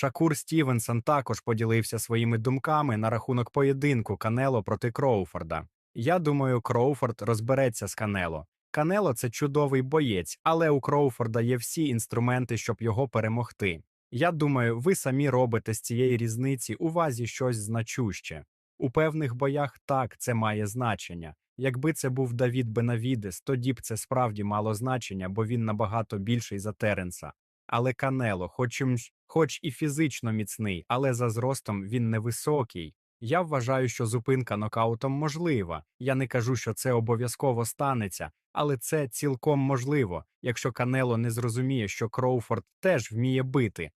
Шакур Стівенсон також поділився своїми думками на рахунок поєдинку Канело проти Кроуфорда. Я думаю, Кроуфорд розбереться з Канело. Канело це чудовий боєць, але у Кроуфорда є всі інструменти, щоб його перемогти. Я думаю, ви самі робите з цієї різниці у вазі щось значуще. У певних боях так це має значення. Якби це був Давід Бенавідес, тоді б це справді мало значення, бо він набагато більший за Теренса. Але Канело, хоч, хоч і фізично міцний, але за зростом він невисокий. Я вважаю, що зупинка нокаутом можлива. Я не кажу, що це обов'язково станеться, але це цілком можливо, якщо Канело не зрозуміє, що Кроуфорд теж вміє бити,